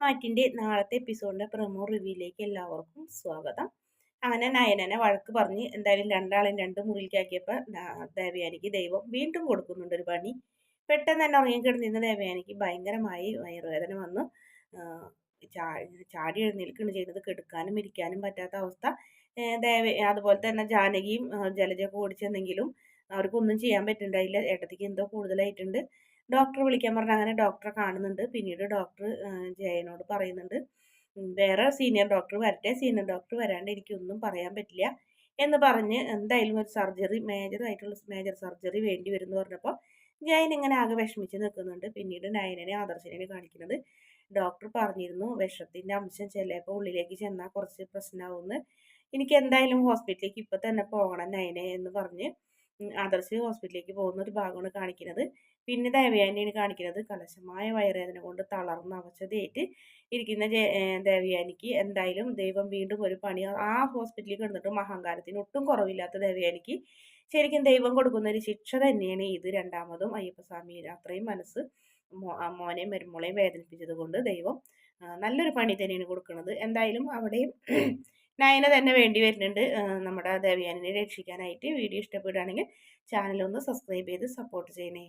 മാറ്റിന്റെ നാളത്തെ എപ്പിസോഡിന്റെ പ്രമോ റിവ്യൂയിലേക്ക് എല്ലാവർക്കും സ്വാഗതം. അങ്ങനെ നയനനെ വഴക്ക് പറഞ്ഞ് എന്തായാലും രണ്ടാളും രണ്ട് മുറിയിലേക്കാക്കിയപ്പോൾ ദേവയാനിക്ക് ദൈവം വീണ്ടും കൊടുക്കുന്നുണ്ട് ഒരു പണി. പെട്ടെന്ന് തന്നെ ഉറങ്ങിക്കിടന്നിരുന്ന ദേവയാനിക്ക് ഭയങ്കരമായി വയറുവേദന വന്നു. ചാടി എഴുന്നേൽക്കുകയാണ് ചെയ്യുന്നത്. കെടുക്കാനും ഇരിക്കാനും പറ്റാത്ത അവസ്ഥ. ദേവ അതുപോലെ തന്നെ ജാനകിയും ജലജയൊക്കെ ഓടിച്ചെന്നെങ്കിലും അവർക്കൊന്നും ചെയ്യാൻ പറ്റുന്നുണ്ടായില്ല ഏട്ടത്തിക്ക് എന്തോ കൂടുതലായിട്ടുണ്ട്. ഡോക്ടറെ വിളിക്കാൻ പറഞ്ഞ അങ്ങനെ ഡോക്ടറെ കാണുന്നുണ്ട്. പിന്നീട് ഡോക്ടർ ജയനോട് പറയുന്നുണ്ട്. വേറെ സീനിയർ ഡോക്ടർ വരട്ടെ. സീനിയർ ഡോക്ടർ വരാണ്ട് എനിക്കൊന്നും പറയാൻ പറ്റില്ല എന്ന് പറഞ്ഞ് എന്തായാലും ഒരു സർജറി മേജർ ആയിട്ടുള്ള മേജർ സർജറി വേണ്ടി വരും എന്ന് പറഞ്ഞപ്പോൾ ജയൻ ഇങ്ങനെ ആകെ വിഷമിച്ച് നിൽക്കുന്നുണ്ട്. പിന്നീട് നയനനെ ആദർശനെ കാണിക്കുന്നത്. ഡോക്ടർ പറഞ്ഞിരുന്നു വിഷത്തിന്റെ അംശം ചിലപ്പോൾ ഉള്ളിലേക്ക് ചെന്നാൽ കുറച്ച് പ്രശ്നമാവുമെന്ന് എനിക്ക് എന്തായാലും ഹോസ്പിറ്റലിലേക്ക് ഇപ്പോൾ തന്നെ പോകണം നയനെ എന്ന് പറഞ്ഞ് ആദർശ് ഹോസ്പിറ്റലിലേക്ക് പോകുന്ന ഒരു ഭാഗമാണ് കാണിക്കുന്നത്. പിന്നെ ദേവയാനിയാണ് കാണിക്കുന്നത്. കലശമായ വയറുവേദന കൊണ്ട് തളർന്ന അവശതയായിട്ട് ഇരിക്കുന്ന ദേവയാനിക്ക് എന്തായാലും ദൈവം വീണ്ടും ഒരു പണി ആ ഹോസ്പിറ്റലിൽ കിടന്നിട്ടും അഹങ്കാരത്തിന് ഒട്ടും കുറവില്ലാത്ത ദേവയാനിക്ക് ശരിക്കും ദൈവം കൊടുക്കുന്ന ഒരു ശിക്ഷ തന്നെയാണ് ഇത്. രണ്ടാമതും അയ്യപ്പസ്വാമി അത്രയും മനസ്സ് മോനെയും മരുമോളെയും വേദനിപ്പിച്ചത് കൊണ്ട് ദൈവം നല്ലൊരു പണി തന്നെയാണ് കൊടുക്കുന്നത്. എന്തായാലും അവിടെയും നയന തന്നെ വേണ്ടി വരുന്നുണ്ട്. നമ്മുടെ ദേവയാനിനെ രക്ഷിക്കാനായിട്ട്. വീഡിയോ ഇഷ്ടപ്പെടുകയാണെങ്കിൽ ചാനലൊന്ന് സബ്സ്ക്രൈബ് ചെയ്ത് സപ്പോർട്ട് ചെയ്യണേ.